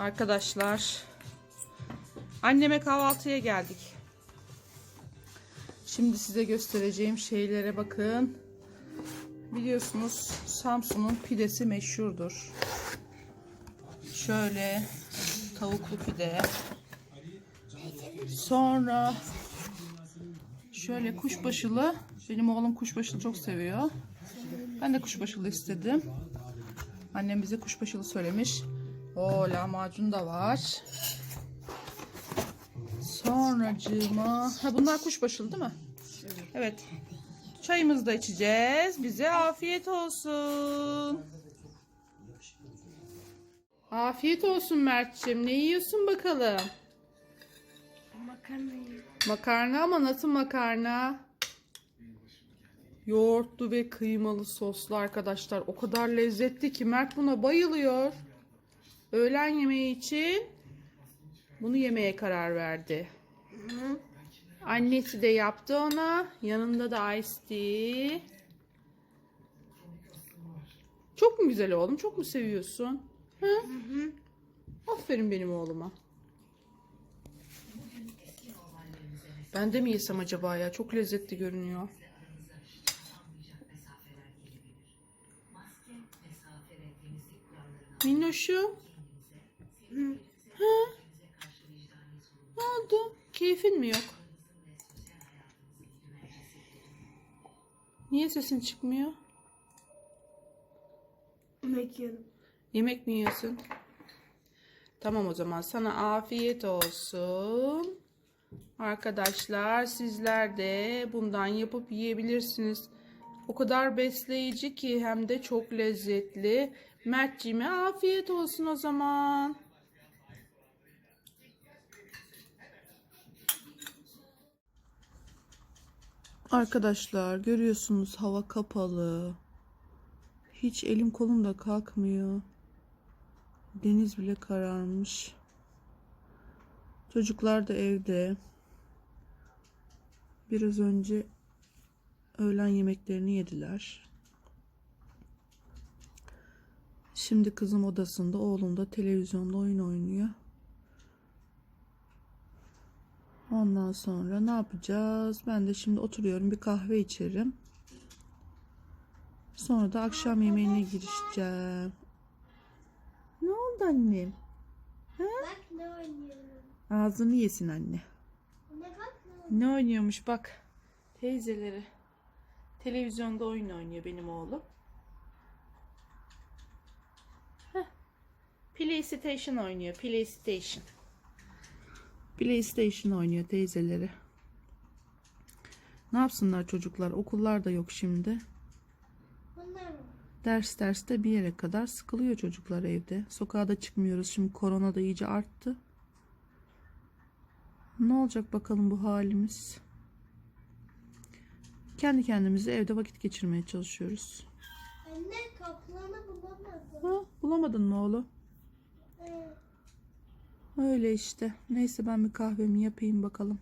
Arkadaşlar anneme kahvaltıya geldik. Şimdi size göstereceğim şeylere bakın. Biliyorsunuz Samsun'un pidesi meşhurdur. Şöyle tavuklu pide. Sonra şöyle kuşbaşılı. Benim oğlum kuşbaşılı çok seviyor. Ben de kuşbaşılı istedim. Annem bize kuşbaşılı söylemiş. O lahmacun da var. Sonracığıma... Ha bunlar kuşbaşılı değil mi? Evet. Çayımızı da içeceğiz. Bize afiyet olsun. Afiyet olsun Mert'ciğim. Ne yiyorsun bakalım? Makarna. Makarna ama nasıl makarna? Yoğurtlu ve kıymalı soslu arkadaşlar. O kadar lezzetli ki Mert buna bayılıyor. Öğlen yemeği için bunu yemeye karar verdi. Annesi de yaptı ona. Yanında da iced tea. Çok mu güzel oğlum? Çok mu seviyorsun? Hı? Aferin benim oğluma. Ben de mi yesem acaba ya? Çok lezzetli görünüyor. Minnoşum. Hı? Ne oldu? Keyfin mi yok? Niye sesin çıkmıyor? Yemek yiyorum. Yemek mi yiyorsun? Tamam o zaman sana afiyet olsun. Arkadaşlar sizler de bundan yapıp yiyebilirsiniz. O kadar besleyici ki hem de çok lezzetli. Mertciğime afiyet olsun o zaman. Arkadaşlar görüyorsunuz hava kapalı. Hiç elim kolum da kalkmıyor. Deniz bile kararmış. Çocuklar da evde. Biraz önce öğlen yemeklerini yediler. Şimdi kızım odasında, oğlum da televizyonda oyun oynuyor. Ondan sonra ne yapacağız? Ben de şimdi oturuyorum bir kahve içerim. Sonra da akşam yemeğine girişeceğim. Ne oldu annem? Bak ne oynuyorum. Ağzını yesin anne. Ne bak ne Ne oynuyormuş bak. Teyzeleri. Televizyonda oyun oynuyor benim oğlum. Heh. PlayStation oynuyor. PlayStation. PlayStation oynuyor teyzeleri. Ne yapsınlar çocuklar? Okullar da yok şimdi. Ders derste bir yere kadar sıkılıyor çocuklar evde. Sokağa da çıkmıyoruz. Şimdi korona da iyice arttı. Ne olacak bakalım bu halimiz? Kendi kendimize evde vakit geçirmeye çalışıyoruz. Anne kaplanı bulamadım. Ha, bulamadın mı oğlum? Ee, Öyle işte. Neyse ben bir kahvemi yapayım bakalım.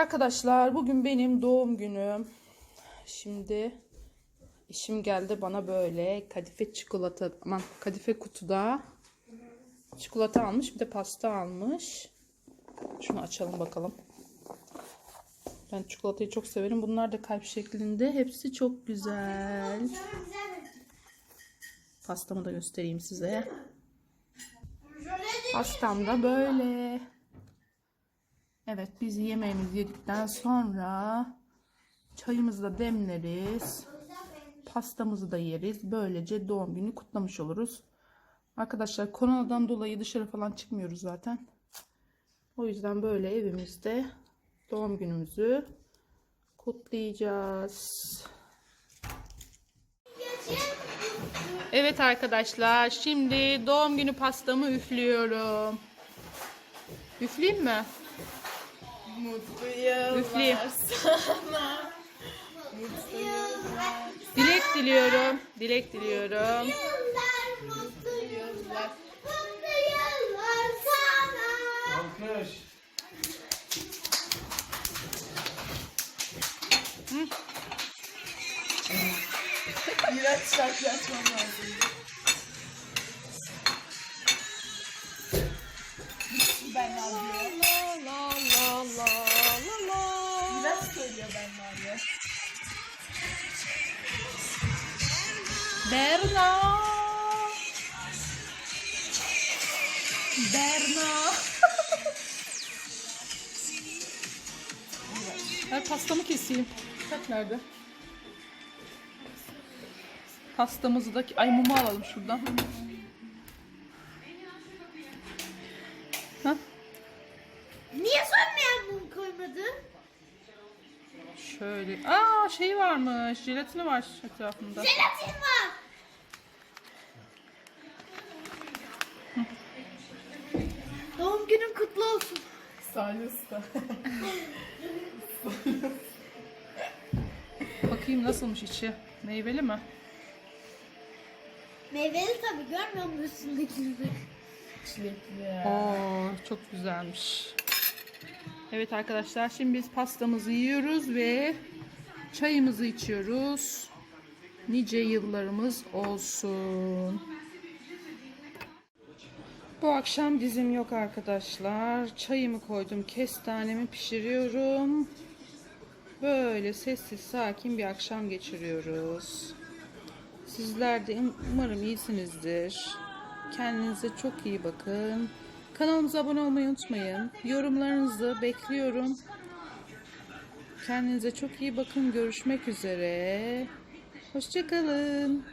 Arkadaşlar bugün benim doğum günüm. Şimdi işim geldi bana böyle kadife çikolata aman kadife kutuda çikolata almış bir de pasta almış. Şunu açalım bakalım. Ben çikolatayı çok severim. Bunlar da kalp şeklinde. Hepsi çok güzel. Pastamı da göstereyim size. Pastam da böyle. Evet biz yemeğimizi yedikten sonra çayımızı da demleriz. Pastamızı da yeriz. Böylece doğum günü kutlamış oluruz. Arkadaşlar koronadan dolayı dışarı falan çıkmıyoruz zaten. O yüzden böyle evimizde doğum günümüzü kutlayacağız. Evet arkadaşlar şimdi doğum günü pastamı üflüyorum. Üfleyeyim mi? Mutlu yıllar Üfleyeyim. sana. Mutlu yıllar. Dilek diliyorum. Dilek diliyorum. Yıllar mutlu yıllar. Mutlu yıllar sana. Alkış. İğrenç şarkı açmam lazım. Berna. Berna. Ben pastamı keseyim. Bak nerede? Pastamızı da... Ay mumu alalım şuradan. Şöyle. Aa şey varmış. Jelatini var etrafında. Jelatin var. Doğum günün kutlu olsun. Salih Usta. Bakayım nasılmış içi. Meyveli mi? Meyveli tabii görmüyor musun üstündekileri? Çilekli. Oo, çok güzelmiş. Evet arkadaşlar şimdi biz pastamızı yiyoruz ve çayımızı içiyoruz. Nice yıllarımız olsun. Bu akşam dizim yok arkadaşlar. Çayımı koydum, kestanemi pişiriyorum. Böyle sessiz sakin bir akşam geçiriyoruz. Sizler de um- umarım iyisinizdir. Kendinize çok iyi bakın. Kanalımıza abone olmayı unutmayın. Yorumlarınızı bekliyorum. Kendinize çok iyi bakın. Görüşmek üzere. Hoşçakalın.